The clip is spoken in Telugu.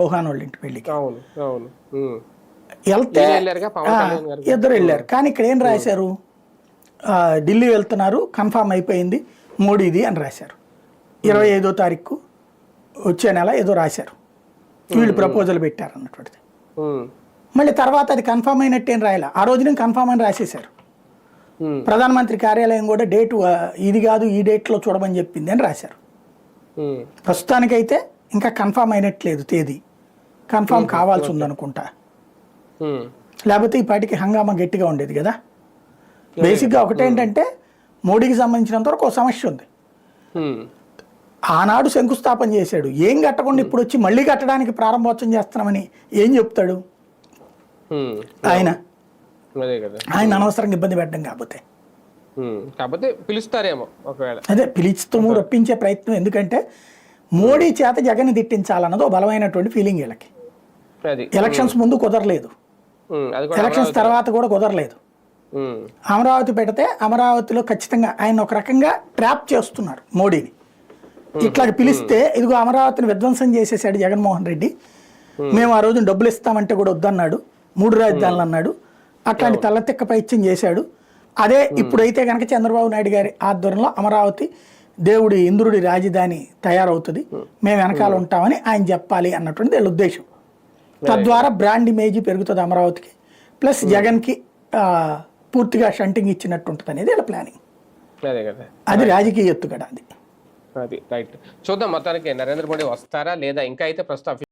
చౌహాన్ వాళ్ళ ఇంటి పెళ్ళికి. వెళ్తే ఇద్దరు వెళ్ళారు. కానీ ఇక్కడ ఏం రాశారు? ఢిల్లీ వెళ్తున్నారు కన్ఫామ్ అయిపోయింది మోడీది అని రాశారు. ఇరవై ఐదో తారీఖు వచ్చే నెల ఏదో రాశారు. వీళ్ళు ప్రపోజల్ పెట్టారు అన్నటువంటిది. మళ్ళీ తర్వాత అది కన్ఫామ్ అయినట్టు ఏం రాయాల? ఆ రోజున కన్ఫామ్ అని రాసేశారు. ప్రధానమంత్రి కార్యాలయం కూడా డేటు ఇది కాదు ఈ డేట్లో చూడమని చెప్పింది అని రాశారు. ప్రస్తుతానికైతే ఇంకా కన్ఫామ్ అయినట్లేదు తేదీ. కన్ఫామ్ కావాల్సి ఉందనుకుంటా. లేకపోతే ఈ పాటికి హంగామా గట్టిగా ఉండేది కదా. బేసిక్గా ఒకటేంటంటే మోడీకి సంబంధించినంత వరకు ఒక సమస్య ఉంది. ఆనాడు శంకుస్థాపన చేశాడు. ఏం కట్టకుండా ఇప్పుడు వచ్చి మళ్ళీ కట్టడానికి ప్రారంభోత్సవం చేస్తున్నామని ఏం చెప్తాడు. ఆయన. అదే కదా. ఆయన అనవసరంగా ఇబ్బంది పెట్టడం కాకపోతే. కాకపోతే పిలుస్తారేమో ఒకవేళ. అదే పిలిచితము రప్పించే ప్రయత్నం. ఎందుకంటే మోడీ చేత జగన్ తిట్టించాలన్నది ఒక బలమైనటువంటి ఫీలింగ్ వీళ్ళకి. ఎలక్షన్స్ ముందు కుదరలేదు. ఎలక్షన్స్ తర్వాత కూడా కుదరలేదు. ఉమ్. అమరావతి పెడితే అమరావతిలో ఖచ్చితంగా ఆయన ఒక రకంగా ట్రాప్ చేస్తున్నారు మోడీని. ఇట్లా పిలిస్తే ఇదిగో అమరావతిని విధ్వంసం చేసేసాడు జగన్మోహన్ రెడ్డి. మేము ఆ రోజు డబ్బులు ఇస్తామంటే కూడా వద్దన్నాడు. మూడు రాజధానులు అన్నాడు. అట్లాంటి తల్లతిక్క పైత్యం చేశాడు. అదే ఇప్పుడైతే కనుక చంద్రబాబు నాయుడు గారి ఆధ్వర్యంలో అమరావతి దేవుడి ఇంద్రుడి రాజధాని తయారవుతుంది. మేము వెనకాల ఉంటామని ఆయన చెప్పాలి అన్నటువంటి వీళ్ళ ఉద్దేశం. తద్వారా బ్రాండ్ ఇమేజ్ పెరుగుతుంది అమరావతికి. ప్లస్ జగన్కి ఆ, పూర్తిగా షంటింగ్ ఇచ్చినట్టు ఉంటుంది అనేది వీళ్ళ ప్లానింగ్ అదే రాజకీయ ఎత్తుగడ అది. అది రైట్ చూద్దాం మొత్తానికి నరేంద్ర మోడీ వస్తారా లేదా? ఇంకా అయితే ప్రస్తుతం